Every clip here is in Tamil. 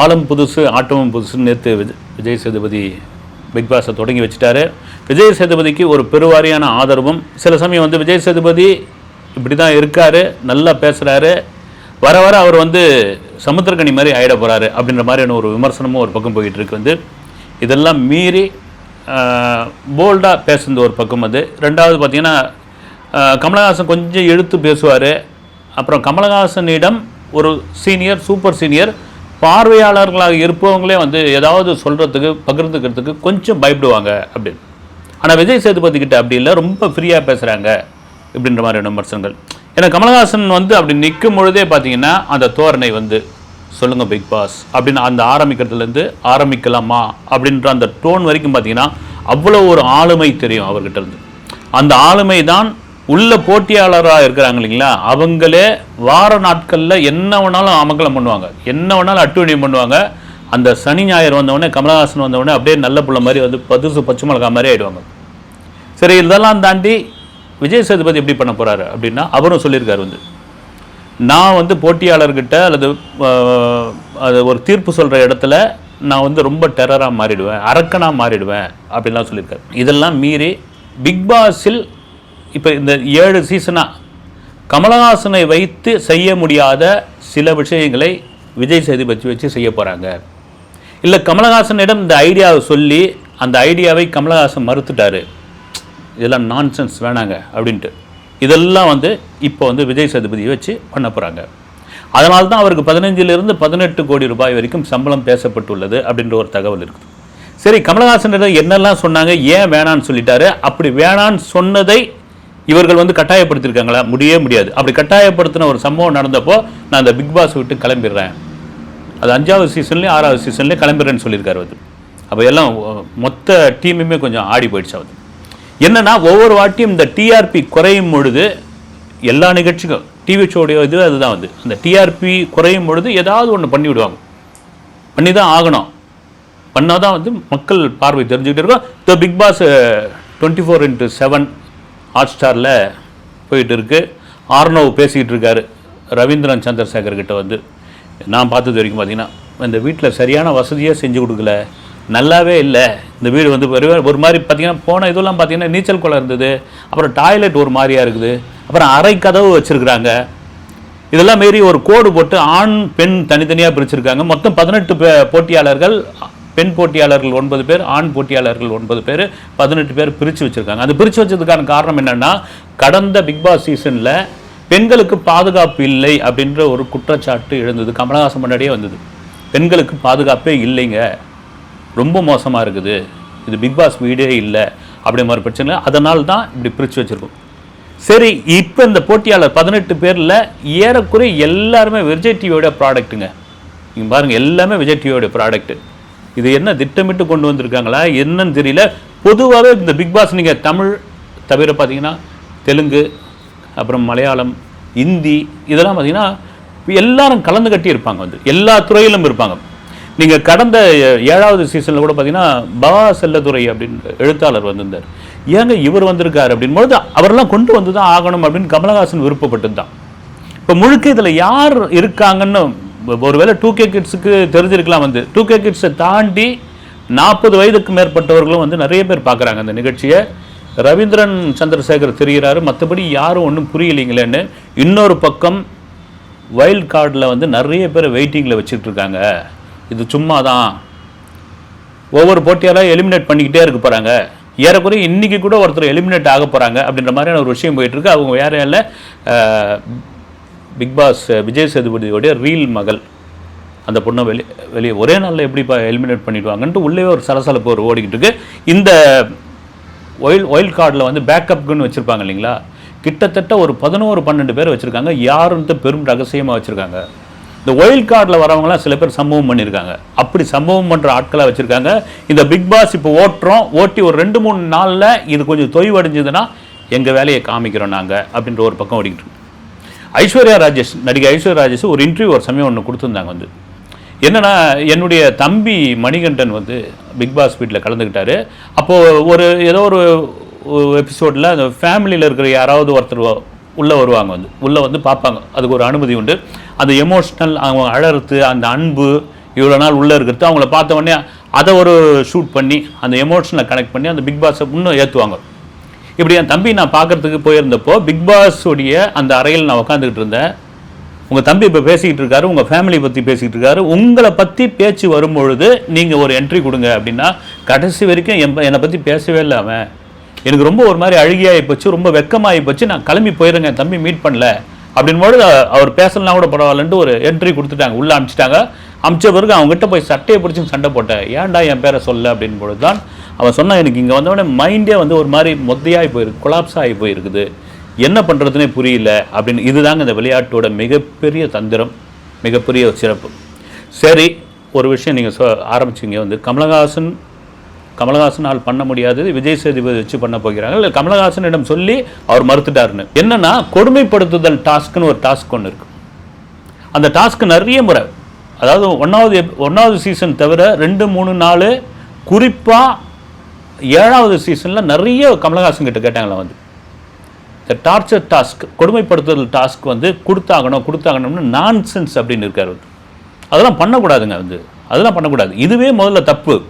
ஆளும் புதுசு ஆட்டமும் புதுசுன்னு நேற்று விஜய் விஜய் சேதுபதி பிக் பாஸை தொடங்கி வச்சுட்டாரு. விஜய் சேதுபதிக்கு ஒரு பெருவாரியான ஆதரவும் சில சமயம் வந்து விஜய் சேதுபதி இப்படி தான் இருக்காரு நல்லா பேசுகிறாரு வர வர அவர் வந்து சமுத்திரக்கனி மாதிரி ஆகிட போகிறாரு அப்படின்ற மாதிரியான ஒரு விமர்சனமும் ஒரு பக்கம் போயிட்டு இருக்கு வந்து. இதெல்லாம் மீறி போல்டாக பேசுனது ஒரு பக்கம் அது. ரெண்டாவது பார்த்திங்கன்னா கமலஹாசன் கொஞ்சம் எழுத்து பேசுவார். அப்புறம் கமலஹாசனிடம் ஒரு சீனியர் சூப்பர் சீனியர் பார்வையாளர்களாக இருப்பவங்களே வந்து ஏதாவது சொல்கிறதுக்கு பகிர்ந்துக்கிறதுக்கு கொஞ்சம் பயப்படுவாங்க அப்படின்னு. ஆனால் விஜய் சேதுபதி கிட்ட அப்படி இல்லை ரொம்ப ஃப்ரீயாக பேசுகிறாங்க இப்படின்ற மாதிரியான விமர்சனங்கள். ஏன்னா கமலஹாசன் வந்து அப்படி நிற்கும் பொழுதே பார்த்தீங்கன்னா அந்த தோரணை வந்து சொல்லுங்கள் பிக் பாஸ் அப்படின்னு அந்த ஆரம்பிக்கிறதுலேருந்து ஆரம்பிக்கலாமா அப்படின்ற அந்த டோன் வரைக்கும் பார்த்தீங்கன்னா அவ்வளோ ஒரு ஆளுமை தெரியும் அவர்கிட்ட இருந்து அந்த ஆளுமை தான் உள்ள போட்டியாளராக இருக்கிறாங்க இல்லைங்களா? அவங்களே வார நாட்களில் என்ன வேணாலும் அமங்கலம் பண்ணுவாங்க. என்ன வேணாலும் அட்டுவணியம் பண்ணுவாங்க. அந்த சனி ஞாயிறு வந்தவொடனே கமலஹாசன் வந்தவொடனே அப்படியே நல்ல புள்ள மாதிரி வந்து பதுசு பச்சை மிளகா மாதிரி ஆகிடுவாங்க சரி இதெல்லாம் தாண்டி விஜய் சேதுபதி எப்படி பண்ண போகிறாரு அப்படின்னா அவரும் சொல்லியிருக்காரு வந்து. நான் வந்து போட்டியாளர்கிட்ட அல்லது அது ஒரு தீர்ப்பு சொல்கிற இடத்துல நான் வந்து ரொம்ப டெரராக மாறிடுவேன் அரக்கனாக மாறிடுவேன் அப்படின்லாம் சொல்லியிருக்காரு. இதெல்லாம் மீறி பிக் பாஸில் இப்போ இந்த ஏழு சீசனாக கமலஹாசனை வைத்து செய்ய முடியாத சில விஷயங்களை விஜய் சேதுபதி வச்சு செய்ய போகிறாங்க இல்லை கமலஹாசனிடம் இந்த ஐடியாவை சொல்லி அந்த ஐடியாவை கமலஹாசன் மறுத்துட்டாரு. இதெல்லாம் நான்சென்ஸ் வேணாங்க அப்படின்ட்டு. இதெல்லாம் வந்து இப்போ வந்து விஜய் சேதுபதியை வச்சு பண்ண போகிறாங்க அதனால தான் அவருக்கு பதினஞ்சிலிருந்து பதினெட்டு கோடி ரூபாய் வரைக்கும் சம்பளம் பேசப்பட்டுள்ளது அப்படின்ற ஒரு தகவல் இருக்குது. சரி கமலஹாசனிடம் என்னெல்லாம் சொன்னாங்க ஏன் வேணான்னு சொல்லிட்டாரு. அப்படி வேணான்னு சொன்னதை இவர்கள் வந்து கட்டாயப்படுத்தியிருக்காங்களா? முடியவே முடியாது. அப்படி கட்டாயப்படுத்தின ஒரு சம்பவம் நடந்தப்போ நான் அந்த பிக் பாஸ் விட்டு கிளம்பிடுறேன். அது அஞ்சாவது சீசன்லேயும் ஆறாவது சீசன்லேயும் கிளம்பிடுறேன்னு சொல்லியிருக்காரு அவர். அப்போ எல்லாம் மொத்த டீமுமே கொஞ்சம் ஆடி போயிடுச்சு அவர். என்னென்னா ஒவ்வொரு வாட்டியும் இந்த டிஆர்பி குறையும் பொழுது எல்லா நிகழ்ச்சிக்கும் டிவி ஷோடைய இது அதுதான் வந்து. அந்த டிஆர்பி குறையும் பொழுது ஏதாவது ஒன்று பண்ணி விடுவாங்க. பண்ணி தான் ஆகணும். பண்ணால் தான் வந்து மக்கள் பார்வை தெரிஞ்சுக்கிட்டு இருக்கோம். The big boss twenty four into seven hot ஸ்டாரில் போயிட்டு இருக்கு ஆர்னவ் பேசிக்கிட்டு இருக்காரு ரவீந்திரன் சந்திரசேகர் கிட்ட வந்து நான் பார்த்தது வரைக்கும் பார்த்தீங்கன்னா இந்த வீட்டில் சரியான வசதியாக செஞ்சு கொடுக்கல. நல்லாவே இல்லை. இந்த வீடு வந்து ஒரு மாதிரி பார்த்தீங்கன்னா போன இதெல்லாம் பார்த்தீங்கன்னா நீச்சல் குளம் இருந்தது. அப்புறம் டாய்லெட் ஒரு மாதிரியா இருக்குது. அப்புறம் அரை கதவு வச்சுருக்குறாங்க. இதெல்லாம் மீறி ஒரு கோடு போட்டு ஆண் பெண் தனித்தனியாக பிரிச்சிருக்காங்க. மொத்தம் பதினெட்டு போட்டியாளர்கள் பெண் போட்டியாளர்கள் ஒன்பது பேர் ஆண் போட்டியாளர்கள் ஒன்பது பேர் பதினெட்டு பேர் பிரித்து வச்சுருக்காங்க. அது பிரித்து வச்சதுக்கான காரணம் என்னென்னா கடந்த பிக்பாஸ் சீசனில் பெண்களுக்கு பாதுகாப்பு இல்லை அப்படின்ற ஒரு குற்றச்சாட்டு எழுந்தது. கமலஹாசன் முன்னாடியே வந்தது. பெண்களுக்கு பாதுகாப்பே இல்லைங்க. ரொம்ப மோசமாக இருக்குது. இது பிக்பாஸ் வீடே இல்லை. அப்படி மாதிரி பிரச்சனை அதனால தான் இப்படி பிரித்து வச்சுருக்கோம். சரி இப்போ இந்த போட்டியாளர் பதினெட்டு பேரில் ஏறக்குறைய எல்லாருமே விஜய் டிவியோட ப்ராடக்ட்டுங்க நீங்கள் பாருங்கள் எல்லாமே விஜய் டிவியோட ப்ராடக்ட்டு இது என்ன திட்டமிட்டு கொண்டு வந்திருக்காங்களா? என்னன்னு தெரியல. பொதுவாகவே இந்த பிக் பாஸ் நீங்கள் தமிழ் தவிர பார்த்தீங்கன்னா தெலுங்கு அப்புறம் மலையாளம் இந்தி இதெல்லாம் பார்த்தீங்கன்னா எல்லாரும் கலந்து கட்டி இருப்பாங்க வந்து. எல்லா துறையிலும் இருப்பாங்க. நீங்கள் கடந்த ஏ- ஏழாவது சீசனில் கூட பார்த்தீங்கன்னா பவா செல்லதுரை அப்படின்னு எழுத்தாளர் வந்திருந்தார். ஏங்க இவர் வந்திருக்காரு அப்படின்பொழுது அவரெல்லாம் கொண்டு வந்து தான் ஆகணும் அப்படின்னு கமலஹாசன் விருப்பப்பட்டு தான் இப்போ முழுக்க இதில் யார் இருக்காங்கன்னு ஒருவேளை டூ கே கிட்ஸுக்கு தெரிஞ்சிருக்கலாம் வந்து. டூ கே கிட்ஸை தாண்டி நாற்பது வயதுக்கு மேற்பட்டவர்களும் வந்து நிறைய பேர் பார்க்குறாங்க அந்த நிகழ்ச்சியை. ரவீந்திரன் சந்திரசேகர் தெரிகிறாரு. மற்றபடி யாரும் ஒன்றும் புரியலைங்களேன்னு இன்னொரு பக்கம் வைல்ட் கார்டில் வந்து நிறைய பேர் வெயிட்டிங்கில் வச்சுட்ருக்காங்க. இது சும்மா தான் ஒவ்வொரு போட்டியாளர் எலிமினேட் பண்ணிக்கிட்டே இருக்க போகிறாங்க ஏறக்குறைய இன்றைக்கி கூட ஒருத்தர் எலிமினேட் ஆக போகிறாங்க அப்படின்ற மாதிரியான ஒரு விஷயம் போயிட்டுருக்கு அவங்க வேற இல்லை பிக் பாஸ் விஜய் சேதுபதியோடைய ரீல் மகள். அந்த பொண்ணை வெளியே வெளியே ஒரே நாளில் எப்படி எலிமினேட் பண்ணிடுவாங்கன்ட்டு உள்ளே ஒரு சலசலப்பு ஒரு ஓடிக்கிட்டு இருக்கு. இந்த ஒயில் ஒயில் கார்டில் வந்து பேக்கப்க்குன்னு வச்சுருப்பாங்க இல்லைங்களா? கிட்டத்தட்ட ஒரு பதினோரு பன்னெண்டு பேர் வச்சுருக்காங்க. யாருன்ட்டு பெரும் ரகசியமாக வச்சுருக்காங்க. இந்த ஒயில் கார்டில் வரவங்களாம் சில பேர் சம்பவம் பண்ணியிருக்காங்க அப்படி சம்பவம் பண்ணுற ஆட்களாக வச்சுருக்காங்க. இந்த பிக் பாஸ் இப்போ ஓட்டுறோம். ஓட்டி ஒரு ரெண்டு மூணு நாளில் இது கொஞ்சம் தொய்வடைஞ்சதுன்னா எங்கள் வேலையை காமிக்கிறோம் நாங்கள் அப்படின்ற ஒரு பக்கம் ஓடிக்கிட்டு ஐஸ்வர்யா ராஜேஷ் நடிகை ஐஸ்வர்யா ராஜேஷ் ஒரு இன்டர்வியூ ஒரு சமயம் ஒன்று கொடுத்துருந்தாங்க வந்து. என்னென்னா என்னுடைய தம்பி மணிகண்டன் வந்து பிக் பாஸ் வீட்டில் கலந்துக்கிட்டாரு அப்போது ஒரு ஏதோ ஒரு எபிசோடில் அந்த ஃபேமிலியில் இருக்கிற யாராவது ஒருத்தர் உள்ளே வருவாங்க வந்து. உள்ளே வந்து பார்ப்பாங்க. அதுக்கு ஒரு அனுமதி உண்டு. அந்த எமோஷ்னல் அவங்க அழறது அந்த அன்பு இவ்வளோ நாள் உள்ளே இருக்கிறது அவங்கள பார்த்த உடனே அதை ஒரு ஷூட் பண்ணி அந்த எமோஷனை கனெக்ட் பண்ணி அந்த பிக் பாஸை இன்னும் ஏற்றுவாங்க இப்படி என் தம்பி நான் பார்க்கறதுக்கு போயிருந்தப்போ பிக் பாஸ் உடைய அந்த அறையில் நான் உட்காந்துக்கிட்டு இருந்தேன். உங்கள் தம்பி இப்போ பேசிக்கிட்டு இருக்காரு உங்கள் ஃபேமிலி பற்றி பேசிக்கிட்டு இருக்காரு. உங்களை பற்றி பேச்சு வரும்பொழுது நீங்கள் ஒரு என்ட்ரி கொடுங்க அப்படின்னா கடைசி வரைக்கும் என் என்னை பற்றி பேசவே இல்லை அவன். எனக்கு ரொம்ப ஒரு மாதிரி அழுகியாகி போச்சு ரொம்ப வெக்கமாகி போச்சு. நான் கிளம்பி போயிருங்க என் தம்பி மீட் பண்ணல. அப்படின்போது அவர் பேசலாம் கூட பரவாயில்லன்ட்டு ஒரு என்ட்ரி கொடுத்துட்டாங்க. உள்ளே அனுப்பிச்சிட்டாங்க அமிச்ச பிறகு அவங்ககிட்ட போய் சட்டையை பிடிச்சி சண்டை போட்டேன். ஏன்டா என் பேரை சொல்ல? அப்படின் பொழுது தான் அவன் சொன்னான் எனக்கு இங்கே வந்தவொடனே மைண்டே வந்து ஒரு மாதிரி மொத்தையாகி போயிருக்கு கொலாப்ஸ் ஆகி போயிருக்குது. என்ன பண்ணுறதுனே புரியல அப்படின்னு இதுதாங்க இந்த விளையாட்டோட மிகப்பெரிய தந்திரம் மிகப்பெரிய சிறப்பு. சரி ஒரு விஷயம் நீங்கள் சொ ஆரம்பிச்சிங்க வந்து. கமலஹாசன் கமலஹாசனால் பண்ண முடியாதது விஜய் சேதுபதி வச்சு பண்ண போகிறாங்க. இல்லை கமலஹாசனிடம் சொல்லி அவர் மறுத்துட்டாருன்னு. என்னென்னா கொடுமைப்படுத்துதல் டாஸ்க்னு ஒரு டாஸ்க் ஒன்று இருக்குது அந்த டாஸ்க் நிறைய முறை அதாவது ஒன்றாவது ஒன்றாவது சீசன் தவிர ரெண்டு மூணு நாலு குறிப்பாக ஏழாவது சீசனில் நிறைய கமலஹாசன் கிட்ட கேட்டாங்களா வந்து. இந்த டார்ச்சர் டாஸ்க் கொடுமைப்படுத்துதல் டாஸ்க் வந்து கொடுத்தாகணும் கொடுத்தாகணும்னு நான்சென்ஸ் அப்படின்னு இருக்கார் அதெல்லாம் பண்ணக்கூடாதுங்க வந்து. அதெல்லாம் பண்ணக்கூடாது. இதுவே முதல்ல தப்பு.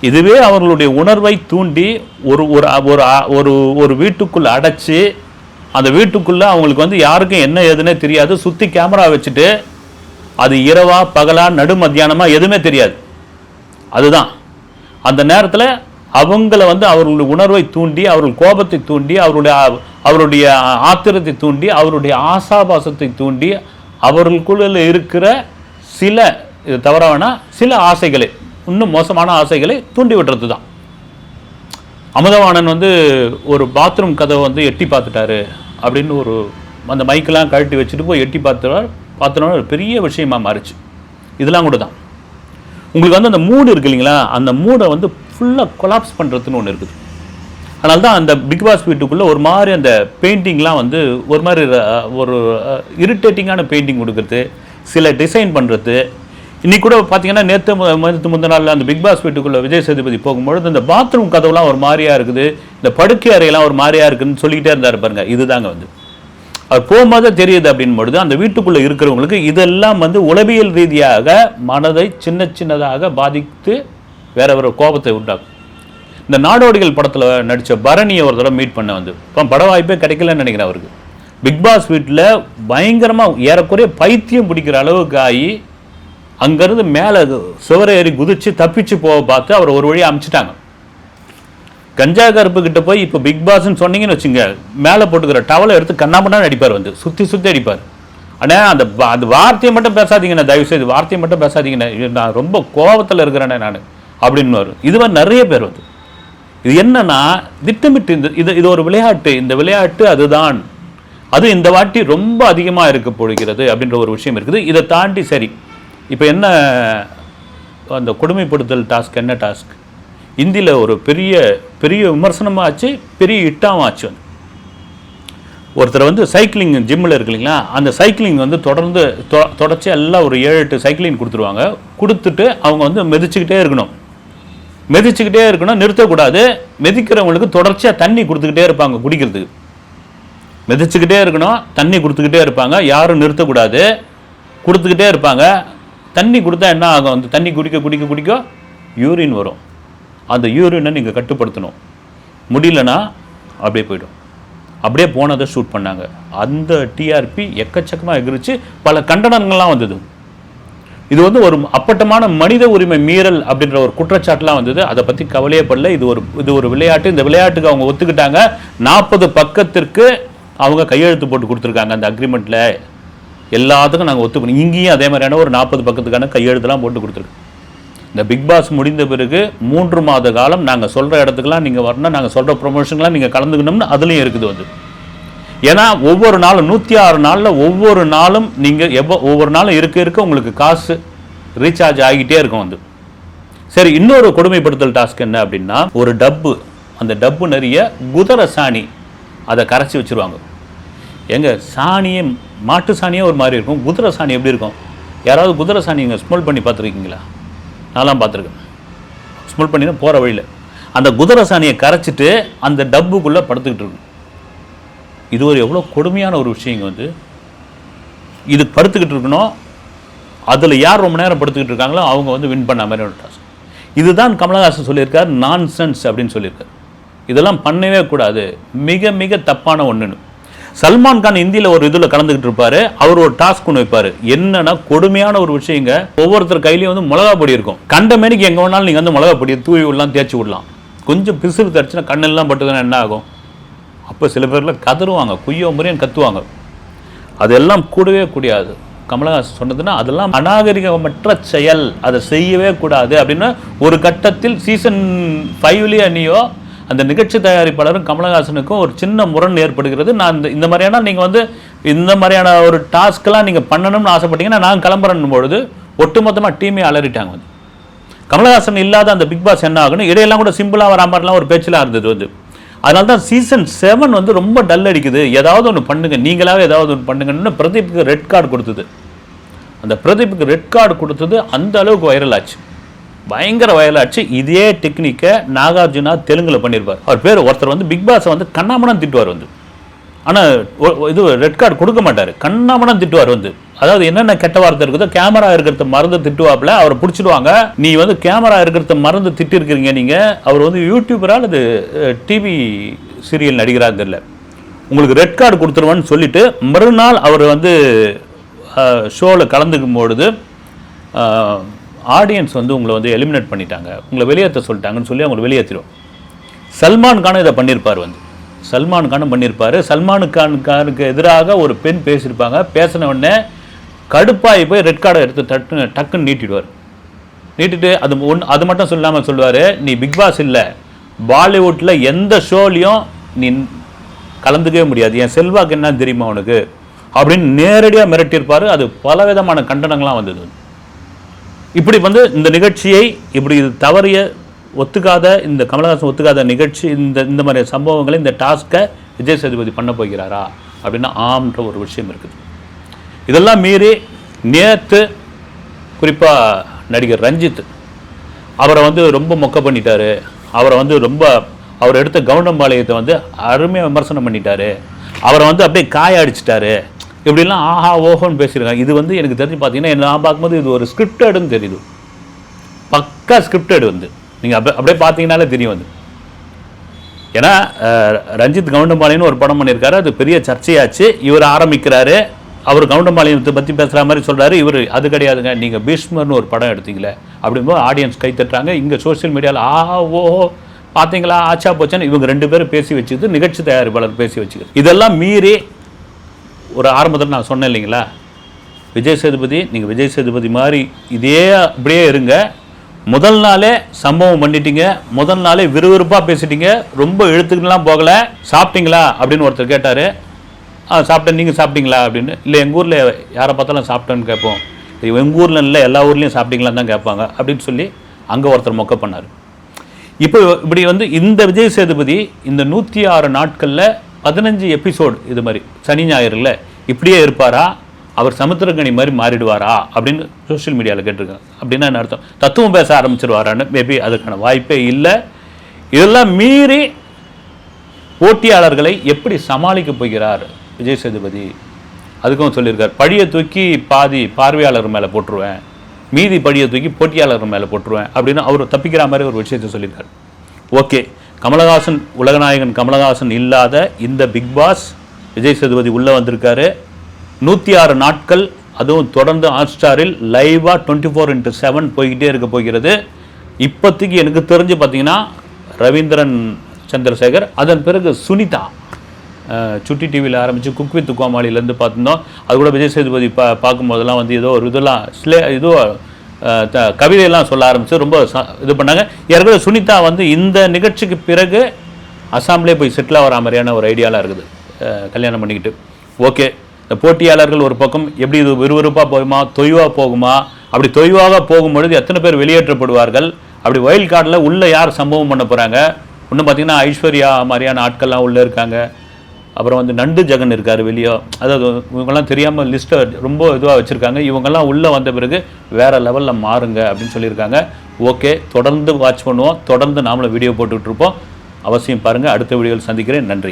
இதுவே அவர்களுடைய உணர்வை தூண்டி ஒரு ஒரு ஒரு ஒரு வீட்டுக்குள்ளே அடைச்சி அந்த வீட்டுக்குள்ளே அவங்களுக்கு வந்து யாருக்கும் என்ன ஏதுன்னே தெரியாது. சுற்றி கேமரா வச்சுட்டு அது இரவா பகலா நடு மத்தியானமாக எதுவுமே தெரியாது. அதுதான். அந்த நேரத்தில் அவங்கள வந்து அவர்களுடைய உணர்வை தூண்டி அவர்கள் கோபத்தை தூண்டி அவருடைய அவருடைய ஆத்திரத்தை தூண்டி அவருடைய ஆசாபாசத்தை தூண்டி அவர்களுக்குள்ள இருக்கிற சில இது தவற சில ஆசைகளை இன்னும் மோசமான ஆசைகளை தூண்டி விடுறது தான் அமுதவாணன் வந்து ஒரு பாத்ரூம் கதவை வந்து எட்டி பார்த்துட்டாரு அப்படின்னு ஒரு அந்த மைக்கெல்லாம் கழட்டி வச்சுட்டு போய் எட்டி பார்த்துவார் பார்த்தோன்னா ஒரு பெரிய விஷயமா மாறுச்சு. இதெல்லாம் கூட தான். உங்களுக்கு வந்து அந்த மூடு இருக்கு இல்லைங்களா? அந்த மூடை வந்து ஃபுல்லாக கொலாப்ஸ் பண்ணுறதுன்னு ஒன்று இருக்குது. அதனால தான் அந்த பிக் பாஸ் வீட்டுக்குள்ளே ஒரு மாதிரி அந்த பெயிண்டிங்லாம் வந்து ஒரு மாதிரி ஒரு இரிட்டேட்டிங்கான பெயிண்டிங் கொடுக்குறது சில டிசைன் பண்ணுறது இன்னைக்கு கூட பார்த்தீங்கன்னா நேற்று நேற்று முந்தின நாளில் அந்த பிக் பாஸ் வீட்டுக்குள்ளே விஜய் சேதுபதி போகும்பொழுது இந்த பாத்ரூம் கதவுலாம் ஒரு மாதிரியாக இருக்குது இந்த படுக்கை அறையெல்லாம் ஒரு மாதிரியாக இருக்குதுன்னு சொல்லிக்கிட்டே இருந்தார் பாருங்க இதுதாங்க வந்து. அவர் போகும்போது தெரியுது அப்படின் பொழுது அந்த வீட்டுக்குள்ளே இருக்கிறவங்களுக்கு இதெல்லாம் வந்து உளவியல் ரீதியாக மனதை சின்ன சின்னதாக பாதித்து வேற ஒரு கோபத்தை உண்டாக்கும். இந்த நாடோடிகள் படத்தில் நடித்த பரணியை ஒரு தடவை மீட் பண்ண வந்து இப்போ பட வாய்ப்பே கிடைக்கலன்னு நினைக்கிறேன் அவருக்கு. பிக் பாஸ் வீட்டில் பயங்கரமாக ஏறக்குறைய பைத்தியம் பிடிக்கிற அளவுக்கு ஆகி அங்கேருந்து மேலே சுவரை ஏறி குதிச்சு தப்பிச்சு போக பார்த்து அவர் ஒரு வழியாக அமிச்சிட்டாங்க. கஞ்சா கருப்பு கிட்ட போய் இப்போ பிக் பாஸ்ன்னு சொன்னீங்கன்னு வச்சுங்க மேலே போட்டுக்கிற டவலை எடுத்து கண்ணாமண்ணா அடிப்பார் வந்து சுற்றி சுற்றி அடிப்பார். ஆனால் அந்த அந்த வார்த்தையை மட்டும் பேசாதீங்கண்ணே தயவு செய்து வார்த்தையை மட்டும் பேசாதீங்கண்ணே. நான் ரொம்ப கோபத்தில் இருக்கிறேண்ணே நான். அப்படின்னு வரும் இது மாதிரி நிறைய பேர் வந்து. இது என்னன்னா திட்டமிட்டு இந்த இது இது ஒரு விளையாட்டு. இந்த விளையாட்டு அதுதான். அது இந்த வாட்டி ரொம்ப அதிகமாக இருக்க போகிறது அப்படின்ற ஒரு விஷயம் இருக்குது. இதை தாண்டி சரி இப்போ என்ன அந்த கொடுமைப்படுத்தல் டாஸ்க் என்ன டாஸ்க்? இந்தியில் ஒரு பெரிய பெரிய விமர்சனமாக ஆச்சு பெரிய இட்டாகவும் ஆச்சு வந்து. ஒருத்தர் வந்து சைக்கிளிங் ஜிம்மில் இருக்கு இல்லைங்களா? அந்த சைக்கிளிங் வந்து தொடர்ந்து தொ- தொடர்ச்சி எல்லாம் ஒரு ஏழு எட்டு சைக்கிளிங் கொடுத்துருவாங்க. கொடுத்துட்டு அவங்க வந்து மிதிச்சுக்கிட்டே இருக்கணும். மிதிச்சுக்கிட்டே இருக்கணும் நிறுத்தக்கூடாது. மிதிக்கிறவங்களுக்கு தொடர்ச்சியாக தண்ணி கொடுத்துக்கிட்டே இருப்பாங்க குடிக்கிறதுக்கு மிதிச்சுக்கிட்டே இருக்கணும் தண்ணி கொடுத்துக்கிட்டே இருப்பாங்க. யாரும் நிறுத்தக்கூடாது. கொடுத்துக்கிட்டே இருப்பாங்க. தண்ணி கொடுத்தா என்ன ஆகும்? அந்த தண்ணி குடிக்க குடிக்க குடிக்க யூரின் வரும். அந்த யூரினை நீங்கள் கட்டுப்படுத்தணும். முடியலனா அப்படியே போயிடும். அப்படியே போனதை ஷூட் பண்ணாங்க. அந்த டிஆர்பி எக்கச்சக்கமாக எகிரிச்சு பல கண்டனங்கள்லாம் வந்தது. இது வந்து ஒரு அப்பட்டமான மனித உரிமை மீறல் அப்படின்ற ஒரு குற்றச்சாட்டுலாம் வந்தது. அதை பற்றி கவலையே படல. இது ஒரு இது ஒரு விளையாட்டு. இந்த விளையாட்டுக்கு அவங்க ஒத்துக்கிட்டாங்க. நாற்பது பக்கத்திற்கு அவங்க கையெழுத்து போட்டு கொடுத்துருக்காங்க அந்த அக்ரிமெண்ட்டில் எல்லாத்துக்கும் நாங்கள் ஒத்துக்கணும். இங்கேயும் அதே மாதிரியான ஒரு நாற்பது பக்கத்துக்கான கையெழுத்துலாம் போட்டு கொடுத்துருக்கோம் இந்த பிக் பாஸ் முடிந்த பிறகு மூன்று மாத காலம் நாங்கள் சொல்கிற இடத்துக்குலாம் நீங்கள் வரணும். நாங்கள் சொல்கிற ப்ரொமோஷன்லாம் நீங்கள் கலந்துக்கணும்னு அதுலேயும் இருக்குது வந்து. ஏன்னா ஒவ்வொரு நாளும் நூற்றி ஆறு நாளில் ஒவ்வொரு நாளும் நீங்கள் எவ்வளோ ஒவ்வொரு நாளும் இருக்க இருக்க உங்களுக்கு காசு ரீசார்ஜ் ஆகிட்டே இருக்கும் வந்து சரி இன்னொரு கொடுமைப்படுத்தல் டாஸ்க் என்ன அப்படின்னா ஒரு டப்பு அந்த டப்பு நிறைய குதிரை சாணி அதை கரைச்சி வச்சிருவாங்க. எங்க சாணியே மாட்டு சாணியே ஒரு மாதிரி இருக்கும். குதிரை சாணி எப்படி இருக்கும்? யாராவது குதிரை சாணி இங்கே ஸ்மெல் பண்ணி பார்த்துருக்கீங்களா? நான்லாம் பார்த்துருக்கேன். ஸ்மெல் பண்ணினா போகிற வழியில். அந்த குதிரை சாணியை கரைச்சிட்டு அந்த டப்புக்குள்ளே படுத்துக்கிட்டு இருக்கும். இது ஒரு எவ்வளோ கொடுமையான ஒரு விஷயங்க வந்து. இது படுத்துக்கிட்டு இருக்கணும். அதில் யார் ரொம்ப நேரம் படுத்துக்கிட்டு இருக்காங்களோ அவங்க வந்து வின் பண்ண மாதிரி ஒரு டாஸ்க் இதுதான் கமலஹாசன் சொல்லியிருக்கார் நான்சென்ஸ் அப்படின்னு சொல்லியிருக்காரு. இதெல்லாம் பண்ணவே கூடாது. மிக மிக தப்பான ஒன்றுன்னு சல்மான் கான் இந்தியில் ஒரு இதில் கலந்துக்கிட்டு இருப்பார். அவர் ஒரு டாஸ்க் ஒன்று வைப்பார். என்னன்னா கொடுமையான ஒரு விஷயங்க ஒவ்வொருத்தர் கையிலையும் வந்து மிளகா பொடி இருக்கும். கண்ட மேனிக்கு எங்கே வேணாலும் நீங்கள் வந்து மிளகா பொடியை தூவி விடலாம் தேய்ச்சி விடலாம். கொஞ்சம் பிசுறு தடிச்சுன்னா கண்ணெல்லாம் பட்டுதுன்னா என்ன ஆகும்? அப்போ சில பேரில் கதறுவாங்க குய்யோ முறையும் கத்துவாங்க. அதெல்லாம் கூடவே கூடியாது. கமலஹாசன் சொன்னதுன்னா அதெல்லாம் அநாகரிகமற்ற செயல். அதை செய்யவே கூடாது அப்படின்னு ஒரு கட்டத்தில் சீசன் ஃபைவ்லேயே அன்னியோ அந்த நிகழ்ச்சி தயாரிப்பாளரும் கமலஹாசனுக்கும் ஒரு சின்ன முரண் ஏற்படுகிறது. நான் இந்த இந்த மாதிரியான நீங்கள் வந்து இந்த மாதிரியான ஒரு டாஸ்க்கெல்லாம் நீங்கள் பண்ணணும்னு ஆசைப்பட்டீங்கன்னா நான் கிளம்புறேன் பொழுது ஒட்டுமொத்தமாக டீமே அலறிட்டாங்க வந்து. கமலஹாசன் இல்லாத அந்த பிக் பாஸ் என்ன ஆகணும் இடையெல்லாம் கூட சிம்பிளாக வரா மாதிரிலாம் ஒரு பேச்சிலாக இருந்தது வந்து. அதனால தான் சீசன் செவன் வந்து ரொம்ப டல் அடிக்குது. ஏதாவது ஒன்று பண்ணுங்க. நீங்களாவே ஏதாவது ஒன்று பண்ணுங்கன்னு பிரதீப்புக்கு ரெட் கார்டு கொடுத்தது. அந்த பிரதீப்புக்கு ரெட் கார்டு கொடுத்தது அந்த அளவுக்கு வைரல் ஆச்சு. பயங்கர வயலாச்சு இதே டெக்னிக்கை நாகார்ஜுனா தெலுங்கில் பண்ணியிருப்பார் அவர் பேர் ஒருத்தர் வந்து பிக் பாஸை வந்து கண்ணாமணம் திட்டுவார் வந்து. ஆனால் இது ரெட் கார்டு கொடுக்க மாட்டார். கண்ணாமணம் திட்டுவார் வந்து. அதாவது என்னென்ன கெட்ட வார்த்தை இருக்குதோ கேமரா இருக்கிறத மறந்து திட்டுவாப்புல அவரை பிடிச்சிடுவாங்க. நீ வந்து கேமரா இருக்கிறத மறந்து திட்டிருக்கிறீங்க நீங்கள் அவர் வந்து யூடியூபரால் அது டிவி சீரியல் நடிகராக தெரியல. உங்களுக்கு ரெட் கார்டு கொடுத்துருவான்னு சொல்லிட்டு மறுநாள் அவர் வந்து ஷோவில் கலந்துக்கும் பொழுது ஆடியன்ஸ் வந்து உங்களை வந்து எலிமினேட் பண்ணிட்டாங்க. உங்களை வெளியேற்ற சொல்லிட்டாங்கன்னு சொல்லி அவங்களை வெளியேற்றிடும் சல்மான் கானும் இதை பண்ணியிருப்பார் வந்து. சல்மான் கானும் பண்ணியிருப்பார் சல்மான் கான் கானுக்கு எதிராக ஒரு பெண் பேசியிருப்பாங்க. பேசின உடனே கடுப்பாகி போய் ரெட் கார்டை எடுத்து டக்கு டக்குன்னு நீட்டிடுவார். நீட்டிட்டு அது ஒன் அது மட்டும் சொல்லாமல் சொல்லுவார் நீ பிக் பாஸ் இல்லை. பாலிவுட்டில் எந்த ஷோலையும் நீ கலந்துக்கவே முடியாது. என் செல்வாக்கு என்ன தெரியுமா உனக்கு? அப்படின்னு நேரடியாக மிரட்டியிருப்பார். அது பலவிதமான கண்டனங்களாக வந்தது. இப்படி வந்து இந்த நிகழ்ச்சியை இப்படி இது தவறிய ஒத்துக்காத இந்த கமலஹாசன் ஒத்துக்காத நிகழ்ச்சி இந்த இந்த மாதிரி சம்பவங்களை இந்த டாஸ்க்கை விஜய் சேதுபதி பண்ண போகிறாரா அப்படின்னா ஆம்ன்ற ஒரு விஷயம் இருக்குது. இதெல்லாம் மீறி நேற்று குறிப்பாக நடிகர் ரஞ்சித் அவரை வந்து ரொம்ப மொக்க பண்ணிட்டாரு. அவரை வந்து ரொம்ப அவர் எடுத்த கவுண்டம்பாளையத்தை வந்து அருமையாக விமர்சனம் பண்ணிட்டாரு. அவரை வந்து அப்படியே காய அடிச்சிட்டாரு இப்படிலாம் ஆஹா ஓஹோன்னு பேசியிருக்காங்க. இது வந்து எனக்கு தெரிஞ்சு பார்த்தீங்கன்னா நான் பார்க்கும்போது இது ஒரு ஸ்கிரிப்டடுன்னு தெரியுது. பக்கா ஸ்கிரிப்டடு வந்து. நீங்கள் அப்படி அப்படியே பார்த்தீங்கனாலே தெரியும் வந்து ஏன்னா ரஞ்சித் கவுண்டம்பாளையம்னு ஒரு படம் பண்ணியிருக்காரு. அது பெரிய சர்ச்சையாச்சு. இவர் ஆரம்பிக்கிறாரு. அவர் கவுண்டம்பாளையத்தை பற்றி பேசுகிற மாதிரி சொல்கிறாரு இவர் அது கிடையாதுங்க. நீங்கள் பீஷ்மர்னு ஒரு படம் எடுத்தீங்களே அப்படிங்கும்போது ஆடியன்ஸ் கை தட்டுறாங்க. இங்கே சோஷியல் மீடியாவில் ஆ ஓஹோ பார்த்தீங்களா? ஆச்சா போச்சான்னு இவங்க ரெண்டு பேரும் பேசி வச்சுக்கிது நிகழ்ச்சி தயாரிப்பாளர் பேசி வச்சுக்கிது இதெல்லாம் மீறி ஒரு ஆரம்பத்தில் நான் சொன்னேன் இல்லைங்களா? விஜய் சேதுபதி நீங்கள் விஜய் சேதுபதி மாதிரி இதே அப்படியே இருங்க. முதல் நாளே சம்பவம் பண்ணிட்டீங்க. முதல் நாளே விறுவிறுப்பாக பேசிட்டீங்க. ரொம்ப எழுத்துக்கெல்லாம் போகலை. சாப்பிட்டீங்களா? அப்படின்னு ஒருத்தர் கேட்டார். ஆ சாப்பிட்டேன். நீங்கள் சாப்பிட்டீங்களா? அப்படின்னு. இல்லை எங்கள் ஊரில் யாரை பார்த்தாலும் சாப்பிட்டேன்னு கேட்போம். எங்கள் ஊரில் இல்லை எல்லா ஊர்லேயும் சாப்பிட்டீங்களான்னு தான் கேட்பாங்க. அப்படின்னு சொல்லி அங்கே ஒருத்தர் மொக்க பண்ணார். இப்போ இப்படி வந்து இந்த விஜய் சேதுபதி இந்த நூற்றி ஆறு நாட்களில் பதினஞ்சு எபிசோடு இது மாதிரி சனி ஞாயிறுல இப்படியே இருப்பாரா? அவர் சமுத்திரகனி மாதிரி மாறிடுவாரா அப்படின்னு சோஷியல் மீடியாவில் கேட்டிருக்காங்க. அப்படின்னா என்ன அர்த்தம்? தத்துவம் பேச ஆரம்பிச்சிருவாரான்னு மேபி அதுக்கான வாய்ப்பே இல்லை. இதெல்லாம் மீறி போட்டியாளர்களை எப்படி சமாளிக்க போகிறார் விஜய் சேதுபதி? அதுக்கும் சொல்லியிருக்கார் பழியை தூக்கி பாதி பார்வையாளர் மேலே போட்டுருவேன். மீதி பழியை தூக்கி போட்டியாளர் மேலே போட்டுருவேன். அப்படின்னு அவர் தப்பிக்கிற மாதிரி ஒரு விஷயத்தை சொல்லியிருக்காரு. ஓகே கமலஹாசன் உலகநாயகன் கமலஹாசன் இல்லாத இந்த பிக் பாஸ் விஜய் சேதுபதி உள்ளே வந்திருக்காரு. நூற்றி ஆறு நாட்கள் அதுவும் தொடர்ந்து ஹாட்ஸ்டாரில் லைவாக டுவெண்ட்டி ஃபோர் இன்ட்டு செவன் போய்கிட்டே இருக்க போகிறது. இப்போதைக்கு எனக்கு தெரிஞ்சு பார்த்தீங்கன்னா ரவீந்திரன் சந்திரசேகர் அதன் பிறகு சுனிதா. சுட்டி டிவியில் ஆரம்பித்து குக் வித் கோமாளிலேருந்து பார்த்துருந்தோம். அது கூட விஜய் சேதுபதி பா பார்க்கும்போதெல்லாம் வந்து ஏதோ ஒரு இதெல்லாம் ஸ்லே இதோ த- கவிதையெல்லாம் சொல்ல ஆரம்பித்து ரொம்ப ச- இது பண்ணாங்க. ஏற்கனவே சுனிதா வந்து இந்த நிகழ்ச்சிக்கு பிறகு அசாம்லே போய் செட்டில் ஆகிற மாதிரியான ஒரு ஐடியாலாம் இருக்குது. கல்யாணம் பண்ணிக்கிட்டு. ஓகே. இந்த போட்டியாளர்கள் ஒரு பக்கம் எப்படி இது விறுவிறுப்பாக போகுமா தொய்வாக போகுமா அப்படி தொய்வாக போகும்பொழுது எத்தனை பேர் வெளியேற்றப்படுவார்கள் அப்படி ஒயில் கார்டில் உள்ளே யார் சம்பவம் பண்ண போகிறாங்க இன்னும் பார்த்தீங்கன்னா ஐஸ்வர்யா மாதிரியான ஆட்கள்லாம் உள்ளே இருக்காங்க. அப்புறம் வந்து நண்டு ஜெகன் இருக்கார் வெளியே. அதாவது இவங்கெல்லாம் தெரியாமல் லிஸ்ட்டை ரொம்ப இதுவாக வச்சுருக்காங்க. இவங்கெல்லாம் உள்ளே வந்த பிறகு வேறு லெவலில் மாறுங்க அப்படின்னு சொல்லியிருக்காங்க. ஓகே தொடர்ந்து வாட்ச் பண்ணுவோம். தொடர்ந்து நாமளும் வீடியோ போட்டுக்கிட்டு இருப்போம். அவசியம் பாருங்கள் அடுத்த வீடியோவில் சந்திக்கிறேன். நன்றி.